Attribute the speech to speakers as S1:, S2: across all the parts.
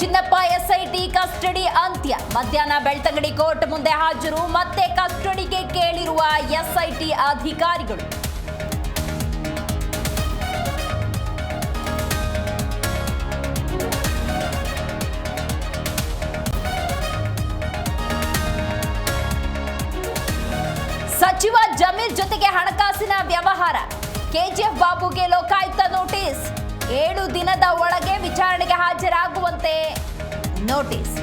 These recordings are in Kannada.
S1: ಚಿನ್ನಪ್ಪ ಎಸ್ಐಟಿ ಕಸ್ಟಡಿ ಅಂತ್ಯ. ಮಧ್ಯಾಹ್ನ ಬೆಳ್ತಂಗಡಿ ಕೋರ್ಟ್ ಮುಂದೆ ಹಾಜರು. ಮತ್ತೆ ಕಸ್ಟಡಿಗೆ ಕೇಳಿರುವ ಎಸ್ಐಟಿ ಅಧಿಕಾರಿಗಳು. ಸಚಿವ ಜಮೀರ್ ಜೊತೆಗೆ ಹಣಕಾಸಿನ ವ್ಯವಹಾರ. ಕೆಜಿಎಫ್ ಬಾಬುಗೆ ಲೋಕಾಯುಕ್ತ ನೋಟಿಸ್. ಏಳು ದಿನದ ಒಳಗೆ ವಿಚಾರಣೆಗೆ ಹಾಜರಾಗುವಂತೆ ನೋಟಿಸ್.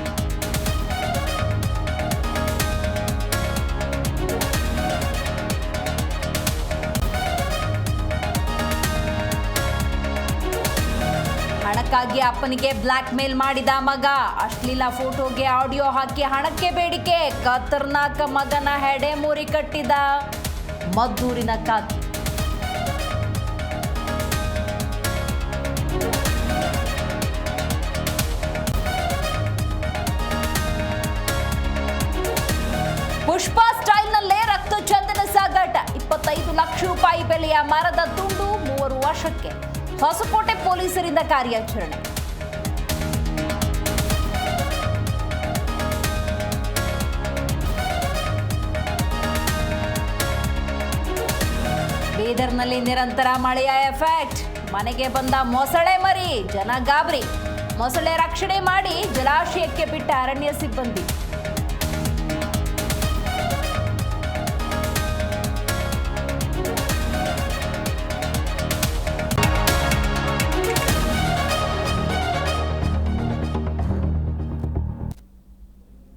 S1: ಹಣಕ್ಕಾಗಿ ಅಪ್ಪನಿಗೆ ಬ್ಲ್ಯಾಕ್ ಮೇಲ್ ಮಾಡಿದ ಮಗ. ಅಶ್ಲೀಲ ಫೋಟೋಗೆ ಆಡಿಯೋ ಹಾಕಿ ಹಣಕ್ಕೆ ಬೇಡಿಕೆ. ಖತರ್ನಾಕ ಮಗನ ಹೆಡೆ ಮುರಿ ಕಟ್ಟಿದ ಮದ್ದೂರಿನ ಕಾಕಿ ಪುಷ್ಪ ಸ್ಟೈಲ್ನಲ್ಲೇ ರಕ್ತ ಚಂದನ ಸಾಗಾಟ. ಇಪ್ಪತ್ತೈದು ಲಕ್ಷ ರೂಪಾಯಿ ಬೆಲೆಯ ಮರದ ತುಂಡು ಮೂವರು ವರ್ಷಕ್ಕೆ. ಹೊಸಕೋಟೆ ಪೊಲೀಸರಿಂದ ಕಾರ್ಯಾಚರಣೆ. ಬೀದರ್ನಲ್ಲಿ ನಿರಂತರ ಮಳೆಯ ಎಫೆಕ್ಟ್. ಮನೆಗೆ ಬಂದ ಮೊಸಳೆ ಮರಿ, ಜನ ಗಾಬರಿ. ಮೊಸಳೆ ರಕ್ಷಣೆ ಮಾಡಿ ಜಲಾಶಯಕ್ಕೆ ಬಿಟ್ಟ ಅರಣ್ಯ ಸಿಬ್ಬಂದಿ.